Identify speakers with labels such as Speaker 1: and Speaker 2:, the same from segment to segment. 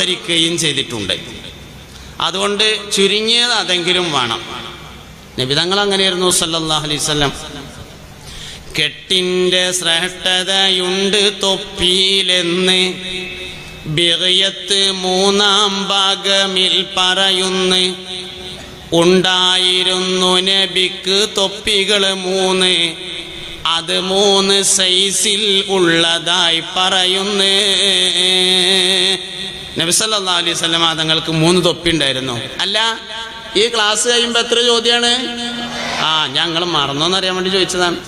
Speaker 1: ധരിക്കുകയും ചെയ്തിട്ടുണ്ട്. അതുകൊണ്ട് ചുരുങ്ങിയത് അതെങ്കിലും വേണം. നബിതങ്ങൾ അങ്ങനെയായിരുന്നു സല്ലല്ലാഹു അലൈഹി വസല്ലം. കെട്ടിന്റെ ശ്രേഷ്ഠതയുണ്ട് തൊപ്പിയിലെന്ന് ബിറിയത്ത് മൂന്നാം ഭാഗമിൽ പറയുന്നു. ഉണ്ടായിരുന്നു നബിക്ക് തൊപ്പികൾ മൂന്ന്. അത് മൂന്ന് സൈസിൽ ഉള്ളതായി പറയുന്നു. നബി സല്ലല്ലാഹു അലൈഹി സ്വലമ തങ്ങൾക്ക് മൂന്ന് തൊപ്പി ഉണ്ടായിരുന്നു അല്ല ഈ ക്ലാസ് കഴിയുമ്പോൾ എത്ര ചോദ്യമാണ് ആ ഞങ്ങൾ മറന്നോന്നറിയാൻ വേണ്ടി ചോദിച്ചതാണ്.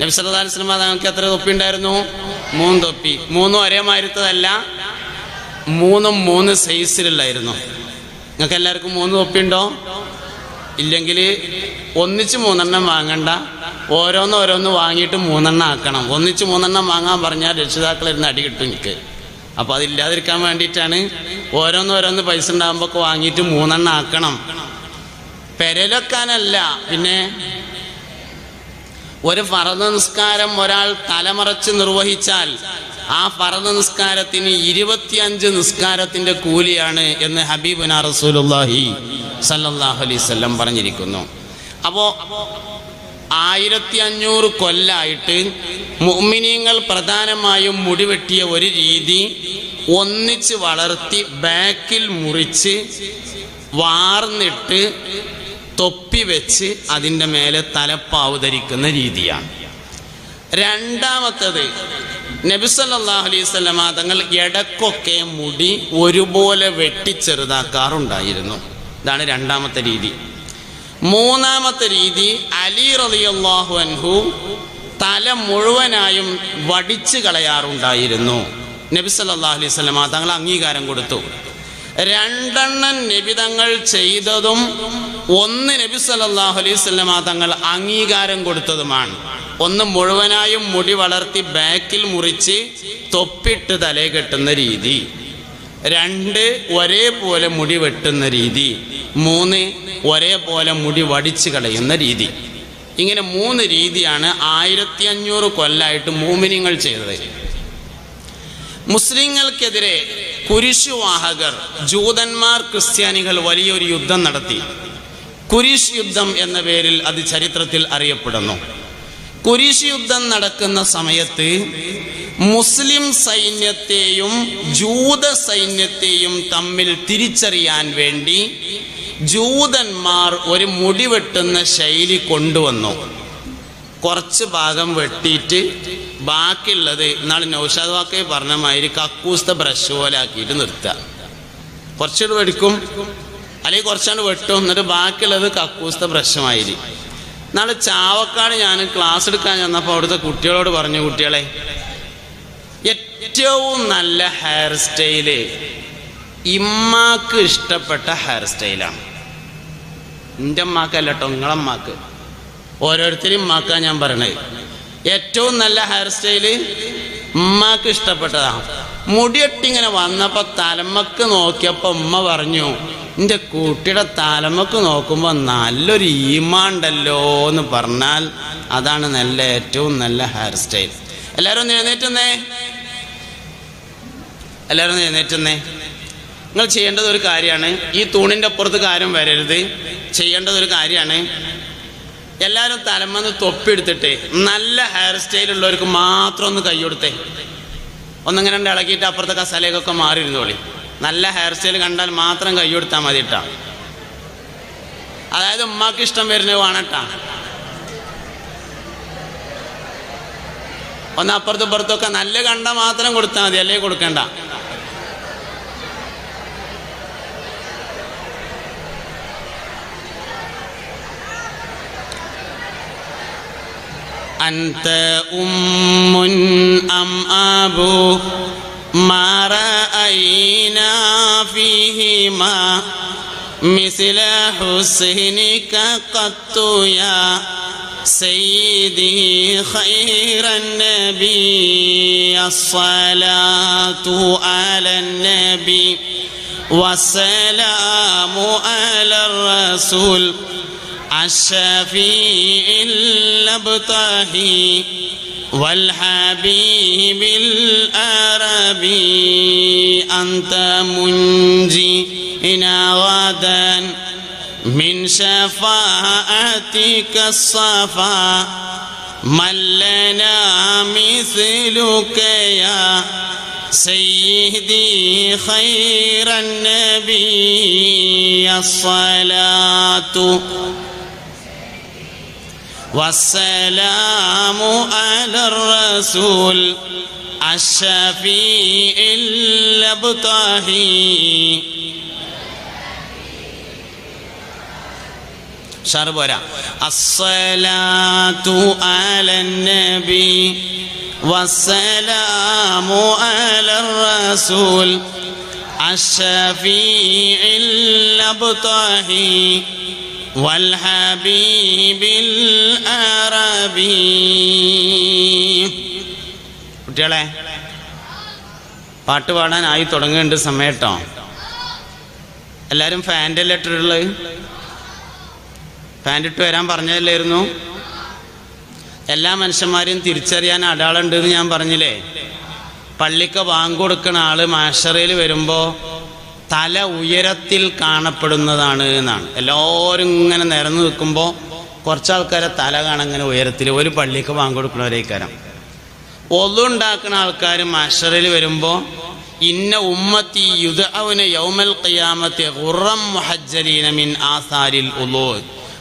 Speaker 1: നബിസല്ലാ അലൈഹി സ്വലമ തങ്ങൾക്ക് എത്ര തൊപ്പി ഉണ്ടായിരുന്നു മൂന്ന് തൊപ്പി. മൂന്നും ഒരേ മാരിത്തതല്ല മൂന്നും മൂന്ന് സൈസിലുള്ളായിരുന്നു നിങ്ങൾക്ക് എല്ലാവർക്കും മൂന്ന് തൊപ്പി ഉണ്ടോ ഇല്ലെങ്കിൽ ഒന്നിച്ച് മൂന്നെണ്ണം വാങ്ങണ്ട. ഓരോന്ന് ഓരോന്ന് വാങ്ങിയിട്ട് മൂന്നെണ്ണം ആക്കണം. ഒന്നിച്ച് മൂന്നെണ്ണം വാങ്ങാൻ പറഞ്ഞാൽ രക്ഷിതാക്കളിരുന്ന് അടി കിട്ടും എനിക്ക് അപ്പോൾ അതില്ലാതിരിക്കാൻ വേണ്ടിയിട്ടാണ് ഓരോന്നോരോന്ന് ഓരോന്ന് പൈസ ഉണ്ടാകുമ്പോൾ വാങ്ങിയിട്ട് മൂന്നെണ്ണം ആക്കണം. പെരലൊക്കാനല്ല പിന്നെ ഒരു ഫറദ് നിസ്കാരം ഒരാൾ തലമറച്ച് നിർവഹിച്ചാൽ ആ ഫറദ് നിസ്കാരത്തിന് ഇരുപത്തിയഞ്ച് നിസ്കാരത്തിന്റെ കൂലിയാണ് എന്ന് ഹബീബുന റസൂലുള്ളാഹി സല്ലാഹു അലൈഹി വസല്ലം പറഞ്ഞിരിക്കുന്നു. അപ്പോ ആയിരത്തി അഞ്ഞൂറ് കൊല്ലായിട്ട് മുഅ്മിനീങ്ങൾ പ്രധാനമായും മുടിവെട്ടിയ ഒരു രീതി ഒന്നിച്ച് വളർത്തി ബാക്കിൽ മുറിച്ച് വാർന്നിട്ട് തൊപ്പി വെച്ച് അതിന്റെ മേലെ തലപ്പാവ് ധരിക്കുന്ന രീതിയാണ്. രണ്ടാമത്തത് നബിസല്ലാഹു അലൈഹി തങ്ങൾ ഇടക്കൊക്കെ മുടി ഒരുപോലെ വെട്ടിച്ചെറുതാക്കാറുണ്ടായിരുന്നു ഇതാണ് രണ്ടാമത്തെ രീതി. മൂന്നാമത്തെ രീതി അലി റളിയല്ലാഹു അൻഹു തല മുഴുവനായും വടിച്ചു കളയാറുണ്ടായിരുന്നു. നബി സല്ലല്ലാഹു അലൈഹി വസല്ലമ തങ്ങൾ അംഗീകാരം കൊടുത്തു. രണ്ടെണ്ണം നബി തങ്ങൾ ചെയ്തതും ഒന്ന് നബി സല്ലല്ലാഹു അലൈഹി വസല്ലമ തങ്ങൾ അംഗീകാരം കൊടുത്തതുമാണ്. ഒന്ന് മുഴുവനായും മുടി വളർത്തി ബാക്കിൽ മുറിച്ച് തൊപ്പിട്ട് തലേ കെട്ടുന്ന രീതി. രണ്ട് ഒരേപോലെ മുടി വെട്ടുന്ന രീതി. മൂന്ന് ഒരേപോലെ മുടി വടിച്ചു കളയുന്ന രീതി. ഇങ്ങനെ മൂന്ന് രീതിയാണ് ആയിരത്തി അഞ്ഞൂറ് കൊല്ലായിട്ട് മൂമിനിങ്ങൾ ചെയ്തത്. മുസ്ലിങ്ങൾക്കെതിരെ കുരിശുവാഹകർ ജൂതന്മാർ ക്രിസ്ത്യാനികൾ വലിയൊരു യുദ്ധം നടത്തി. കുരിശ് യുദ്ധം എന്ന പേരിൽ അത് ചരിത്രത്തിൽ അറിയപ്പെടുന്നു. കുരിശ് യുദ്ധം നടക്കുന്ന സമയത്ത് മുസ്ലിം സൈന്യത്തെയും ജൂത സൈന്യത്തെയും തമ്മിൽ തിരിച്ചറിയാൻ വേണ്ടി ജൂതന്മാർ ഒരു മുടി വെട്ടുന്ന ശൈലി കൊണ്ടുവന്നു. കുറച്ച് ഭാഗം വെട്ടിയിട്ട് ബാക്കിയുള്ളത് ഇന്നാൾ നൗഷാദ് വാക്കേ പറഞ്ഞ മാതിരി കക്കൂസ്ത ബ്രഷ് പോലെ ആക്കിയിട്ട് നിർത്തുക. കുറച്ചുകൂടെ വെടിക്കും. അല്ലെങ്കിൽ കുറച്ചാണ് വെട്ടും. എന്നിട്ട് ബാക്കിയുള്ളത് കക്കൂസ്ത ബ്രഷുമായിരി നാളെ ചാവക്കാട് ഞാൻ ക്ലാസ് എടുക്കാൻ ചെന്നപ്പോൾ അവിടുത്തെ കുട്ടികളോട് പറഞ്ഞു കുട്ടികളെ ഏറ്റവും നല്ല ഹെയർ സ്റ്റൈൽ ഇമ്മാക്ക് ഇഷ്ടപ്പെട്ട ഹെയർ സ്റ്റൈലാണ് എന്റെ അമ്മാക്കല്ല കേട്ടോ നിങ്ങളമ്മാക്ക് ഓരോരുത്തരും ഉമ്മാക്കാ ഞാൻ പറയണത് ഏറ്റവും നല്ല ഹെയർ സ്റ്റൈൽ ഉമ്മാക്ക് ഇഷ്ടപ്പെട്ടതാണ് മുടിയെട്ടിങ്ങനെ വന്നപ്പോൾ തലമക്ക് നോക്കിയപ്പോൾ ഉമ്മ പറഞ്ഞു എന്റെ കുട്ടിയുടെ തലമക്ക് നോക്കുമ്പോൾ നല്ലൊരു ഈമാണ്ടല്ലോ എന്ന് പറഞ്ഞാൽ അതാണ് നല്ല ഏറ്റവും നല്ല ഹെയർ സ്റ്റൈൽ എല്ലാവരും ഒന്ന് എഴുന്നേറ്റുന്നേ. എല്ലാവരും ഒന്ന് എഴുന്നേറ്റുന്നേ. നിങ്ങൾ ചെയ്യേണ്ടത് ഒരു കാര്യമാണ്. ഈ തൂണിന്റെ അപ്പുറത്ത് കാര്യം വരരുത്. ചെയ്യേണ്ടത് ഒരു കാര്യമാണ്. എല്ലാവരും തലമെന്ന് തൊപ്പിയെടുത്തിട്ട് നല്ല ഹെയർ സ്റ്റൈൽ ഉള്ളവർക്ക് മാത്രം ഒന്ന് കൈ കൊടുത്തേ. ഒന്നിങ്ങനെ രണ്ട് ഇളക്കിയിട്ട് അപ്പുറത്തെ കസാലയൊക്കെ മാറിയിരുന്നോളി. നല്ല ഹെയർ സ്റ്റൈൽ കണ്ടാൽ മാത്രം കൈ കൊടുത്താൽ മതി അതായത് ഉമ്മാക്ക് ഇഷ്ടം വരുന്നത് വേണട്ടാ. ഒന്ന് അപ്പുറത്തും ഇപ്പുറത്തൊക്കെ നല്ല കണ്ട മാത്രം കൊടുത്താൽ മതി അല്ലേ കൊടുക്കണ്ട أنت أم أم أبو ما رأينا فيهما مثل حسنك قط يا سيدي خير النبي الصلاة على النبي والسلام على الرسول الشفيع الابطاهي والحبيب الأربي أنت منجينا غدا. من شفاعتك الصفا من لنا مثلك يا سيدي خير النبي الصلاة والسلام على الرسول الشفيع الابطاهي شربورا الصلاة على النبي والسلام على الرسول الشفيع الابطاهي والحبيب الأربي കുട്ടികളെ പാട്ട് പാടാനായി തുടങ്ങേണ്ട സമയട്ടോ എല്ലാവരും ഫാൻ്റെ ലെറ്ററുള്ളത് ഫാന്റ് ഇട്ട് വരാൻ പറഞ്ഞതല്ലായിരുന്നു. എല്ലാ മനുഷ്യന്മാരെയും തിരിച്ചറിയാൻ അടാളുണ്ട് എന്ന് ഞാൻ പറഞ്ഞില്ലേ? പള്ളിക്ക് വാങ്ങ് കൊടുക്കുന്ന ആൾ മാഷറയിൽ വരുമ്പോൾ തല ഉയരത്തിൽ കാണപ്പെടുന്നതാണ് എന്നാണ്. എല്ലാവരും ഇങ്ങനെ നിരന്നു നിൽക്കുമ്പോൾ കുറച്ച് ആൾക്കാരെ തല കാണാൻ ഇങ്ങനെ ഉയരത്തിൽ ഒരു പള്ളിക്ക് വാങ്ങ് കൊടുക്കുന്നവരേക്കാരം ഒന്നുണ്ടാക്കുന്ന ആൾക്കാർ മാഷറയിൽ വരുമ്പോൾ ഇന്ന ഉമ്മത്തി യുദ്ധ യൗമൽ ഖിയാമത്തെ മിൻ ആസാരിൽ ഉലോ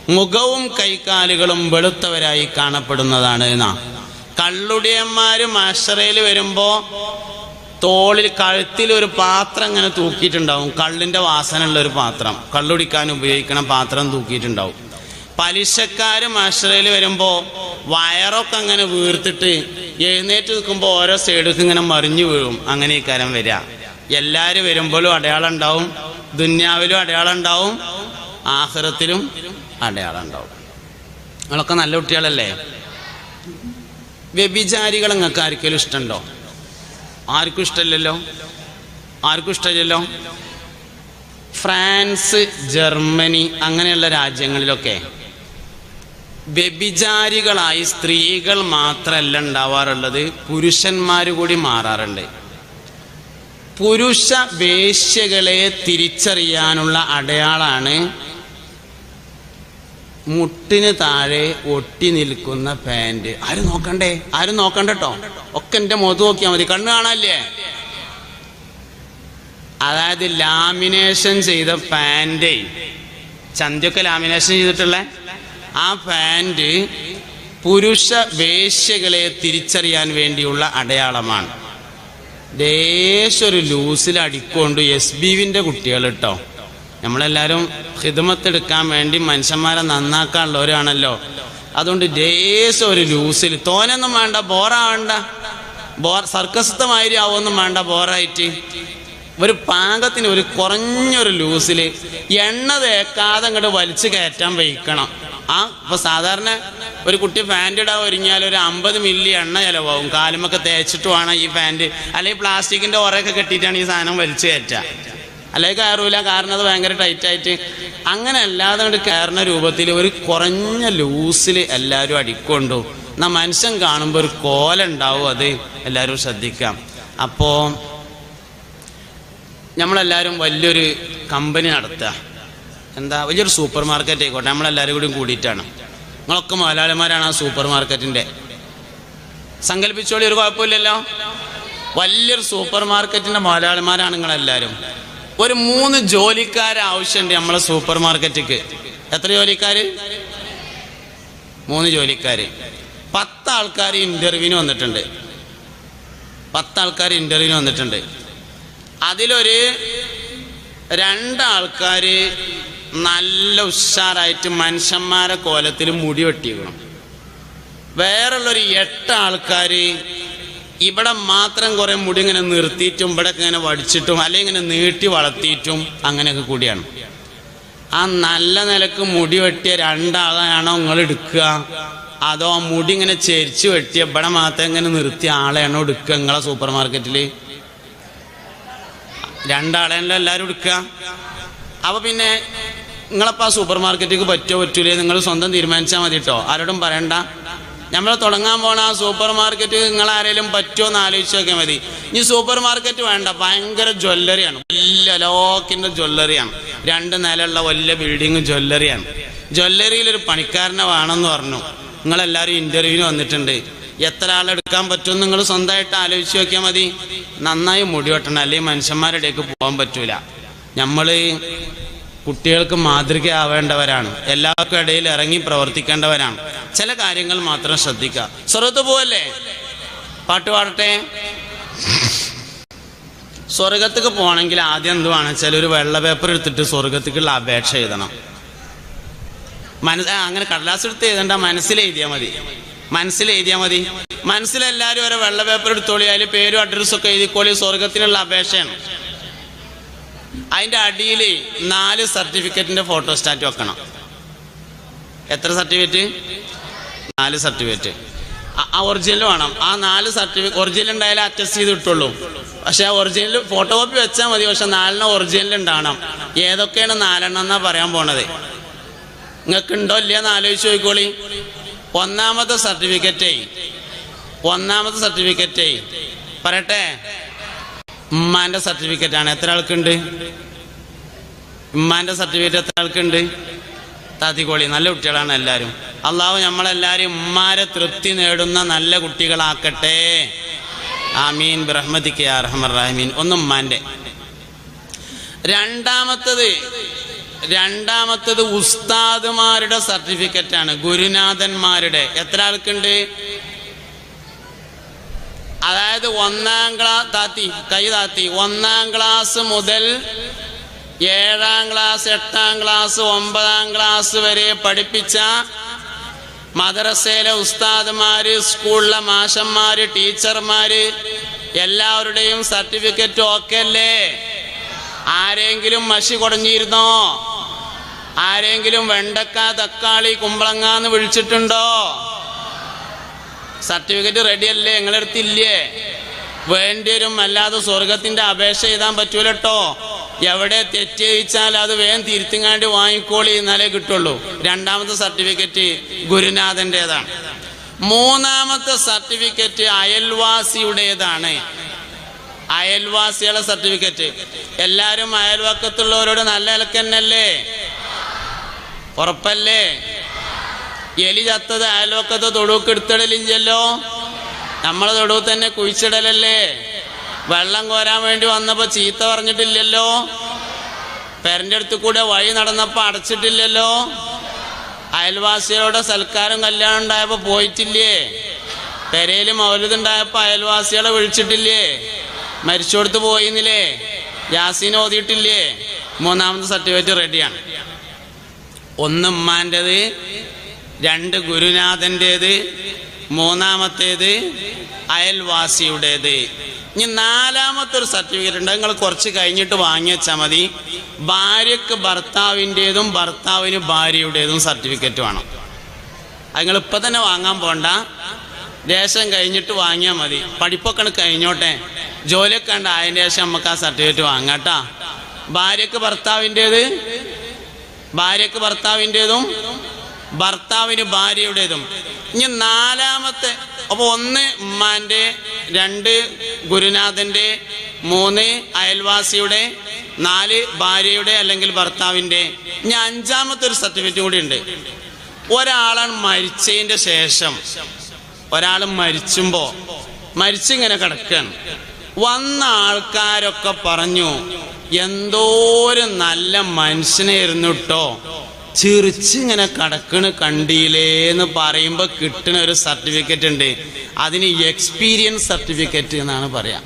Speaker 1: മുഖവും കൈകാലുകളും വെളുത്തവരായി കാണപ്പെടുന്നതാണ് എന്നാ. കള്ളുടിയന്മാരും ആശ്രയിൽ വരുമ്പോൾ തോളിൽ കഴുത്തിൽ ഒരു പാത്രം ഇങ്ങനെ തൂക്കിയിട്ടുണ്ടാവും. കള്ളിന്റെ വാസനയുള്ള ഒരു പാത്രം. കള്ളുടിക്കാൻ ഉപയോഗിക്കണ പാത്രം തൂക്കിയിട്ടുണ്ടാവും. പലിശക്കാരും ആശ്രയിൽ വരുമ്പോൾ വയറൊക്കെ അങ്ങനെ വീർത്തിട്ട് എഴുന്നേറ്റ് നിൽക്കുമ്പോൾ ഓരോ സൈഡിലേക്ക് ഇങ്ങനെ മറിഞ്ഞു വീഴും. അങ്ങനെ ഈ കരം വരിക. എല്ലാവരും വരുമ്പോഴും അടയാളം ഉണ്ടാവും. ദുന്യാവിലും അടയാളം ഉണ്ടാവും. ആഹ്റത്തിലും അടയാളം ഉണ്ടാവും നിങ്ങളൊക്കെ നല്ല കുട്ടികളല്ലേ? വ്യഭിചാരികൾ നിങ്ങൾക്ക് ആർക്കെങ്കിലും ഇഷ്ടമുണ്ടോ? ആർക്കും ഇഷ്ടമില്ലല്ലോ? ആർക്കും ഇഷ്ടമില്ലല്ലോ? ഫ്രാൻസ് ജർമ്മനി അങ്ങനെയുള്ള രാജ്യങ്ങളിലൊക്കെ വ്യഭിചാരികളായി സ്ത്രീകൾ മാത്രമല്ല ഉണ്ടാവാറുള്ളത് പുരുഷന്മാർ കൂടി മാറാറുണ്ട്. പുരുഷ വേശ്യകളെ തിരിച്ചറിയാനുള്ള അടയാളാണ് മുട്ടിന് താഴെ ഒട്ടി നിൽക്കുന്ന പാന്റ് ആരും നോക്കണ്ടേ? ആരും നോക്കണ്ടട്ടോ ഒക്കെ എന്റെ മുഖത്ത് നോക്കിയാൽ മതി. കണ്ണ് കാണാല്ലേ അതായത് ലാമിനേഷൻ ചെയ്ത പാന്റ് ചന്തിയൊക്കെ ലാമിനേഷൻ ചെയ്തിട്ടുള്ള? ആ പാന്റ് പുരുഷ വേശ്യകളെ തിരിച്ചറിയാൻ വേണ്ടിയുള്ള അടയാളമാണ്. ദേശ ഒരു ലൂസിൽ അടിക്കൊണ്ട് എസ് ബി വിന്റെ കുട്ടികൾ കേട്ടോ നമ്മളെല്ലാവരും ഹിദമത്തെടുക്കാൻ വേണ്ടി മനുഷ്യന്മാരെ നന്നാക്കാനുള്ളവരാണല്ലോ. അതുകൊണ്ട് ഡേസ് ഒരു ലൂസിൽ. തോനൊന്നും വേണ്ട ബോറാവണ്ട ബോർ സർക്കസത്തെ വേണ്ട ബോറായിട്ട്. ഒരു പാകത്തിന് ഒരു കുറഞ്ഞൊരു ലൂസിൽ എണ്ണ തേക്കാതെ അങ്ങോട്ട് വലിച്ചു കയറ്റാൻ വയ്ക്കണം ആ ഇപ്പൊ സാധാരണ ഒരു കുട്ടി പാന്റ് ഇടാൻ ഒരുങ്ങിയാൽ ഒരു അമ്പത് മില്ലി എണ്ണ ചിലവാകും. കാലുമൊക്കെ തേച്ചിട്ട് വേണം ഈ പാന്റ് അല്ലെങ്കിൽ പ്ലാസ്റ്റിക്കിന്റെ ഉറയൊക്കെ കെട്ടിയിട്ടാണ് ഈ സാധനം വലിച്ചു കയറ്റുക അല്ലെങ്കിൽ കയറൂല കാരണം അത് ഭയങ്കര ടൈറ്റായിട്ട് അങ്ങനെ അല്ലാതെ കൊണ്ട് കയറുന്ന രൂപത്തിൽ ഒരു കുറഞ്ഞ ലൂസിൽ എല്ലാവരും അടിക്കൊണ്ടു. എന്നാൽ മനുഷ്യൻ കാണുമ്പോൾ ഒരു കോല ഉണ്ടാവും അത് എല്ലാവരും ശ്രദ്ധിക്കാം. അപ്പോൾ നമ്മളെല്ലാവരും വലിയൊരു കമ്പനി നടത്തുക എന്താ വലിയൊരു സൂപ്പർ മാർക്കറ്റ് ആയിക്കോട്ടെ നമ്മളെല്ലാവരും കൂടി കൂടിയിട്ടാണ്. നിങ്ങളൊക്കെ മുതലാളിമാരാണ് ആ സൂപ്പർ മാർക്കറ്റിന്റെ സങ്കല്പിച്ചോളി ഒരു കുഴപ്പമില്ലല്ലോ? വലിയൊരു സൂപ്പർ മാർക്കറ്റിന്റെ മുതലാളിമാരാണ് നിങ്ങളെല്ലാവരും ഒരു മൂന്ന് ജോലിക്കാരെ ആവശ്യമുണ്ട് നമ്മളെ സൂപ്പർ മാർക്കറ്റിക്ക്. എത്ര ജോലിക്കാർ മൂന്ന് ജോലിക്കാർ പത്ത് ആൾക്കാർ ഇന്റർവ്യൂവിന് വന്നിട്ടുണ്ട്. പത്ത് ആൾക്കാർ ഇന്റർവ്യൂവിന് വന്നിട്ടുണ്ട്. അതിലൊരു രണ്ടാൾക്കാർ നല്ല ഉഷാറായിട്ട് മനുഷ്യന്മാരെ കോലത്തിൽ മുടി വെട്ടിക്കണം വേറുള്ളൊരു എട്ട് ആൾക്കാർ ഇവിടെ മാത്രം കുറെ മുടി ഇങ്ങനെ നിർത്തിയിട്ടും ഇവിടെ ഇങ്ങനെ വടിച്ചിട്ടും അല്ലെങ്കിൽ ഇങ്ങനെ നീട്ടി വളർത്തിയിട്ടും അങ്ങനെയൊക്കെ കൂടിയാണ്. ആ നല്ല നിലയ്ക്ക് മുടി വെട്ടിയ രണ്ടാളെയാണോ നിങ്ങൾ എടുക്കുക? അതോ മുടി ഇങ്ങനെ ചെരിച്ച് വെട്ടിയ ഇവിടെ മാത്രം ഇങ്ങനെ നിർത്തിയ ആളെയാണോ എടുക്കുക നിങ്ങളെ സൂപ്പർ മാർക്കറ്റിൽ രണ്ടാളെയാണല്ലോ എല്ലാവരും എടുക്കുക. അപ്പൊ പിന്നെ നിങ്ങളപ്പോൾ ആ സൂപ്പർ മാർക്കറ്റിലേക്ക് പറ്റുമോ പറ്റൂലേ? നിങ്ങൾ സ്വന്തം തീരുമാനിച്ചാൽ മതി കേട്ടോ ആരോടും പറയണ്ട. നമ്മൾ തുടങ്ങാൻ പോണ ആ സൂപ്പർ മാർക്കറ്റ് നിങ്ങൾ ആരെങ്കിലും പറ്റുമോ എന്ന് ആലോചിച്ച് നോക്കിയാൽ മതി. ഇനി സൂപ്പർ മാർക്കറ്റ് വേണ്ട ഭയങ്കര ജ്വല്ലറിയാണ്. വലിയ ലോക്കിന്റെ ജ്വല്ലറിയാണ്. രണ്ട് നിലയുള്ള വലിയ ബിൽഡിങ് ജ്വല്ലറിയാണ്. ജ്വല്ലറിയിൽ ഒരു പണിക്കാരനെ വേണമെന്ന് പറഞ്ഞു. നിങ്ങളെല്ലാവരും ഇന്റർവ്യൂവിന് വന്നിട്ടുണ്ട്. എത്ര ആളെടുക്കാൻ പറ്റുമെന്ന് നിങ്ങൾ സ്വന്തമായിട്ട് ആലോചിച്ച് നോക്കിയാൽ മതി. നന്നായി മുടി വെട്ടണം. അല്ലെങ്കിൽ മനുഷ്യന്മാരുടെ പോകാൻ പറ്റൂല. നമ്മൾ കുട്ടികൾക്ക് മാതൃകയാവേണ്ടവരാണ് എല്ലാവർക്കും ഇടയിൽ ഇറങ്ങി പ്രവർത്തിക്കേണ്ടവരാണ്. ചില കാര്യങ്ങൾ മാത്രം ശ്രദ്ധിക്കുക. സ്വർഗത്ത് പോവല്ലേ? പാട്ട് പാടട്ടെ? സ്വർഗത്തേക്ക് പോകണമെങ്കിൽ ആദ്യം എന്തുവാണ്? ചില ഒരു വെള്ള പേപ്പർ എടുത്തിട്ട് സ്വർഗത്തേക്കുള്ള അപേക്ഷ എഴുതണം. മനസ് അങ്ങനെ കടലാസ് എടുത്ത് എഴുതണ്ട മനസ്സിൽ എഴുതിയാൽ മതി. മനസ്സിൽ എഴുതിയാൽ മതി. മനസ്സിലെല്ലാവരും ഒരു വെള്ള പേപ്പർ എടുത്തോളി അതിൽ പേരും അഡ്രസ്സും ഒക്കെ എഴുതിക്കോളി സ്വർഗത്തിനുള്ള അപേക്ഷയാണ്. അതിന്റെ അടിയിൽ നാല് സർട്ടിഫിക്കറ്റിന്റെ ഫോട്ടോ സ്റ്റാറ്റ് വെക്കണം. എത്ര സർട്ടിഫിക്കറ്റ്? നാല് സർട്ടിഫിക്കറ്റ്. ആ ഒറിജിനൽ വേണം. ആ നാല് സർട്ടിഫിക്കറ്റ് ഒറിജിനൽ ഉണ്ടായാലേ അറ്റസ്റ്റ് ചെയ്ത് കിട്ടുള്ളൂ. പക്ഷെ ആ ഒറിജിനൽ ഫോട്ടോ കോപ്പി വെച്ചാൽ മതി. പക്ഷെ നാലെണ്ണം ഒറിജിനൽ ഉണ്ടാവണം. ഏതൊക്കെയാണ് നാലെണ്ണം എന്നാ പറയാൻ പോണത്? നിങ്ങൾക്ക് ഉണ്ടോ ഇല്ലയെന്ന് ആലോചിച്ച് നോക്കിക്കോളി. ഒന്നാമത്തെ സർട്ടിഫിക്കറ്റേ ഒന്നാമത്തെ സർട്ടിഫിക്കറ്റേ പറയട്ടെ? ഉമ്മാന്റെ സർട്ടിഫിക്കറ്റ് ആണ്. എത്ര ആൾക്കുണ്ട്? ഉമ്മാന്റെ സർട്ടിഫിക്കറ്റ് എത്ര ആൾക്കുണ്ട്? താത്തിക്കോളി നല്ല കുട്ടികളാണ് എല്ലാവരും അള്ളാഹു നമ്മളെല്ലാവരും ഉമ്മാരെ തൃപ്തി നേടുന്ന നല്ല കുട്ടികളാക്കട്ടെ. ആമീൻ. ബ്രഹ്മദിക്ക് അർഹമർ റഹമീൻ. ഒന്ന് ഉമ്മാന്റെ. രണ്ടാമത്തത് രണ്ടാമത്തത് ഉസ്താദുമാരുടെ സർട്ടിഫിക്കറ്റ് ആണ്. ഗുരുനാഥന്മാരുടെ. എത്ര ആൾക്കുണ്ട്? അതായത് ഒന്നാം ക്ലാസ് താത്തി കൈ താത്തി. ഒന്നാം ക്ലാസ് മുതൽ ഏഴാം ക്ലാസ് എട്ടാം ക്ലാസ് ഒമ്പതാം ക്ലാസ് വരെ പഠിപ്പിച്ച മദ്രസയിലെ ഉസ്താദ്മാര് സ്കൂളിലെ മാഷന്മാര് ടീച്ചർമാര് എല്ലാവരുടെയും സർട്ടിഫിക്കറ്റ് ഒക്കെ അല്ലേ ആരെങ്കിലും മഷി കുടഞ്ഞിരുന്നോ? ആരെങ്കിലും വെണ്ടക്ക തക്കാളി കുമ്പളങ്ങാന്ന് വിളിച്ചിട്ടുണ്ടോ? സർട്ടിഫിക്കറ്റ് റെഡിയല്ലേ? നിങ്ങളുടെ അടുത്തില്ലേ വേണ്ടി വരും അല്ലാതെ സ്വർഗത്തിന്റെ അപേക്ഷ എഴുതാൻ പറ്റൂലട്ടോ. എവിടെ തെറ്റിച്ചാൽ അത് വേഗം തിരുത്തിങ്ങാണ്ട് വാങ്ങിക്കോളി എന്നാലേ കിട്ടുള്ളൂ. രണ്ടാമത്തെ സർട്ടിഫിക്കറ്റ് ഗുരുനാഥന്റെതാണ് മൂന്നാമത്തെ സർട്ടിഫിക്കറ്റ് അയൽവാസിയുടേതാണ്. അയൽവാസികളുടെ സർട്ടിഫിക്കറ്റ്. എല്ലാവരും അയൽവക്കത്തുള്ളവരോട് നല്ല ഇലക്കന്നല്ലേ ഉറപ്പല്ലേ? എലി ചത്തത് അയലോക്കത്തെ തൊടുക്ക് എടുത്തിടലില്ലല്ലോ. നമ്മളെ തൊടുവ് തന്നെ കുഴിച്ചിടലല്ലേ? വെള്ളം കോരാൻ വേണ്ടി വന്നപ്പോ ചീത്ത പറഞ്ഞിട്ടില്ലല്ലോ? പെരന്റെ അടുത്ത് കൂടെ വഴി നടന്നപ്പോ അടച്ചിട്ടില്ലല്ലോ? അയൽവാസികളുടെ സൽക്കാരം കല്യാണം ഉണ്ടായപ്പോ പോയിട്ടില്ലേ? പെരയിൽ മൗലതുണ്ടായപ്പോ അയൽവാസികളെ വിളിച്ചിട്ടില്ലേ? മരിച്ചോടുത്ത് പോയിന്നില്ലേ? യാസീൻ ഓതിയിട്ടില്ലേ? മൂന്നാമത്തെ സർട്ടിഫിക്കറ്റ് റെഡിയാണ് ഒന്ന് ഉമ്മാന്റെത് രണ്ട് ഗുരുനാഥന്റേത് മൂന്നാമത്തേത് അയൽവാസിയുടേത്. ഇനി നാലാമത്തെ ഒരു സർട്ടിഫിക്കറ്റ് ഉണ്ട്. നിങ്ങൾ കുറച്ച് കഴിഞ്ഞിട്ട് വാങ്ങി വെച്ചാൽ മതി. ഭാര്യക്ക് ഭർത്താവിന്റേതും ഭർത്താവിന് ഭാര്യയുടേതും സർട്ടിഫിക്കറ്റ് വേണം. അത് നിങ്ങൾ ഇപ്പം തന്നെ വാങ്ങാൻ പോണ്ട. ദേശം കഴിഞ്ഞിട്ട് വാങ്ങിയാൽ മതി. പഠിപ്പൊക്കെ കഴിഞ്ഞോട്ടെ. ജോലിയൊക്കെ ഉണ്ട് അതിന്റെ ശേഷം നമുക്ക് ആ സർട്ടിഫിക്കറ്റ് വാങ്ങാട്ടാ ഭാര്യക്ക് ഭർത്താവിന്റേത് ഭാര്യക്ക് ഭർത്താവിന്റെതും ഭർത്താവിന് ഭാര്യയുടേതും. ഇനി നാലാമത്തെ അപ്പൊ ഒന്ന് ഉമ്മാന്റെ രണ്ട് ഗുരുനാഥന്റെ മൂന്ന് അയൽവാസിയുടെ നാല് ഭാര്യയുടെ അല്ലെങ്കിൽ ഭർത്താവിന്റെ. ഇനി അഞ്ചാമത്തെ ഒരു സർട്ടിഫിക്കറ്റ് കൂടി ഉണ്ട്. ഒരാളാണ് മരിച്ചതിന്റെ ശേഷം. ഒരാൾ മരിച്ചുമ്പോ മരിച്ചിങ്ങനെ കിടക്കുകയാണ് വന്ന ആൾക്കാരൊക്കെ പറഞ്ഞു എന്തോരം നല്ല മനുഷ്യനായിരുന്നു കേട്ടോ ചിറിച്ചിങ്ങനെ കടക്കണ് എന്ന് പറയുമ്പോൾ കിട്ടുന്ന ഒരു സർട്ടിഫിക്കറ്റ് ഉണ്ട്. അതിന് എക്സ്പീരിയൻസ് സർട്ടിഫിക്കറ്റ് എന്നാണ് പറയാം.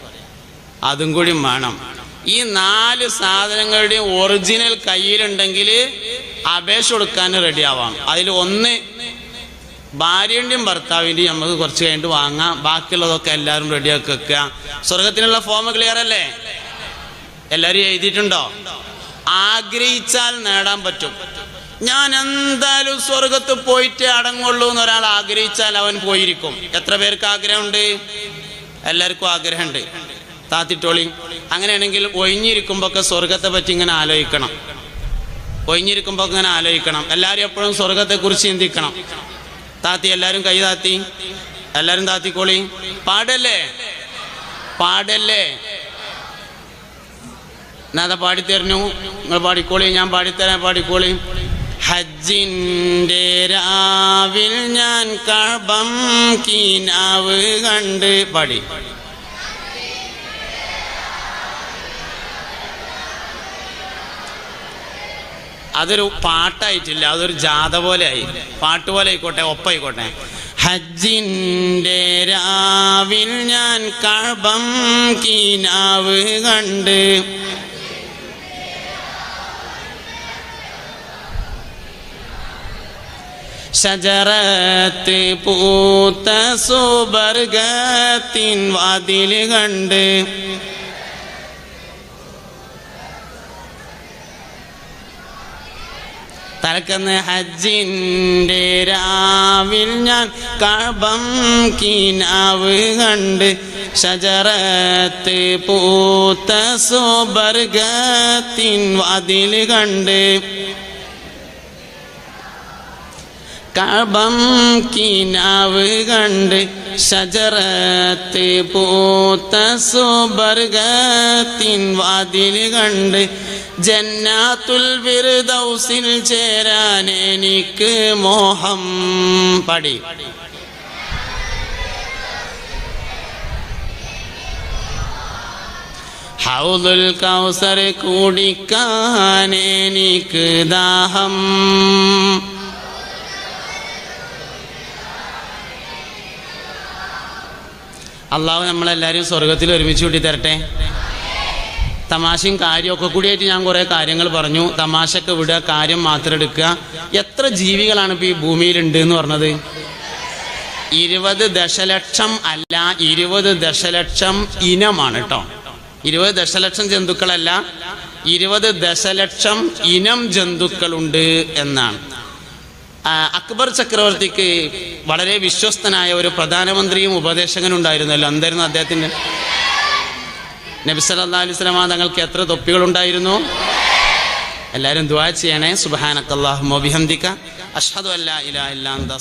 Speaker 1: അതും കൂടി വേണം. ഈ നാല് സാധനങ്ങളുടെയും ഒറിജിനൽ കയ്യിലുണ്ടെങ്കിൽ അപേക്ഷ കൊടുക്കാൻ റെഡി ആവാം. അതിൽ ഒന്ന് ഭാര്യന്റെയും ഭർത്താവിന്റെയും നമുക്ക് കുറച്ച് കഴിഞ്ഞിട്ട് വാങ്ങാം. ബാക്കിയുള്ളതൊക്കെ എല്ലാവരും റെഡിയാക്കി വെക്കുക. സ്വർഗത്തിനുള്ള ഫോം ക്ലിയർ അല്ലേ? എല്ലാവരും എഴുതിയിട്ടുണ്ടോ? ആഗ്രഹിച്ചാൽ നേടാൻ പറ്റും. ഞാൻ എന്തായാലും സ്വർഗത്ത് പോയിട്ട് അടങ്ങുള്ളൂ എന്ന് ഒരാൾ ആഗ്രഹിച്ചാൽ അവൻ പോയിരിക്കും. എത്ര പേർക്ക് ആഗ്രഹമുണ്ട്? എല്ലാവർക്കും ആഗ്രഹമുണ്ട്. താത്തിട്ടോളി. അങ്ങനെയാണെങ്കിൽ ഒഴിഞ്ഞിരിക്കുമ്പോഴൊക്കെ സ്വർഗത്തെ പറ്റി ഇങ്ങനെ ആലോചിക്കണം. ഒഴിഞ്ഞിരിക്കുമ്പോൾ ഇങ്ങനെ ആലോചിക്കണം. എല്ലാവരും എപ്പോഴും സ്വർഗത്തെ കുറിച്ച് ചിന്തിക്കണം. താത്തി എല്ലാവരും കൈ താത്തി. എല്ലാവരും താത്തിക്കോളി. പാടല്ലേ? പാടല്ലേ? എന്നാ പാടിത്തരുന്നു. നിങ്ങൾ പാടിക്കോളി. ഞാൻ പാടിത്തരാൻ പാടിക്കോളി. ഹജ്ജിന്റെ രാവിൽ ഞാൻ കഴബം കീനാവ് കണ്ട് പാടി. അതൊരു പാട്ടായിട്ടില്ല അതൊരു ജാഥ പോലെ ആയി. പാട്ട് പോലെ ആയിക്കോട്ടെ ഒപ്പായിക്കോട്ടെ. ഹജ്ജിന്റെ രാവിൽ ഞാൻ കഴബം കീനാവ് കണ്ട് ഷജറത്ത് പൂത്ത സുബർഗത്തിൻ വാതിൽ കണ്ട് തലക്കന്ന് ഹജ്ജിന്റെ രാവിൽ ഞാൻ കഴബം കിനാവ് കണ്ട് ഷജറത്ത് പൂത്ത സുബർഗത്തിൻ വാതിൽ കണ്ട് കഴബം കിനാവ് കണ്ട് ഷജറത്ത് പൂത്ത സുബർഗത്തിൻ വാതിൽ കണ്ട് ജന്നാത്തുൽ ബിർദൗസിൽ ചേരാൻ എനിക്ക് മോഹം പടി. ഹൗദുൽ കൗസർ കുടിക്കാൻ എനിക്ക് ദാഹം അള്ളാഹു നമ്മളെല്ലാവരും സ്വർഗത്തിൽ ഒരുമിച്ച് കൂട്ടി തരട്ടെ. തമാശയും കാര്യമൊക്കെ കൂടിയായിട്ട് ഞാൻ കുറേ കാര്യങ്ങൾ പറഞ്ഞു. തമാശയൊക്കെ വിടുക കാര്യം മാത്രം എടുക്കുക. എത്ര ജീവികളാണ് ഇപ്പോൾ ഈ ഭൂമിയിലുണ്ട് എന്ന് പറഞ്ഞത്? ഇരുപത് ദശലക്ഷം അല്ല ഇരുപത് ദശലക്ഷം ഇനമാണ് കേട്ടോ. ഇരുപത് ദശലക്ഷം ജന്തുക്കളല്ല ഇരുപത് ദശലക്ഷം ഇനം ജന്തുക്കളുണ്ട് എന്നാണ്. അക്ബർ ചക്രവർത്തിക്ക് വളരെ വിശ്വസ്തനായ ഒരു പ്രധാനമന്ത്രിയും ഉപദേശകനും ഉണ്ടായിരുന്നല്ലോ. എന്തായിരുന്നു അദ്ദേഹത്തിന് നബിസ് അലൈഹി വസല്ലമ തങ്ങൾക്ക് എത്ര തൊപ്പികളുണ്ടായിരുന്നു? എല്ലാവരും ദുആ ചെയ്യണേ. സുബാനക്കല്ലാഹ് വബിഹംദിക. അഷ്ഹദു അല്ലാ ഇലാഹ ഇല്ലാ അൻത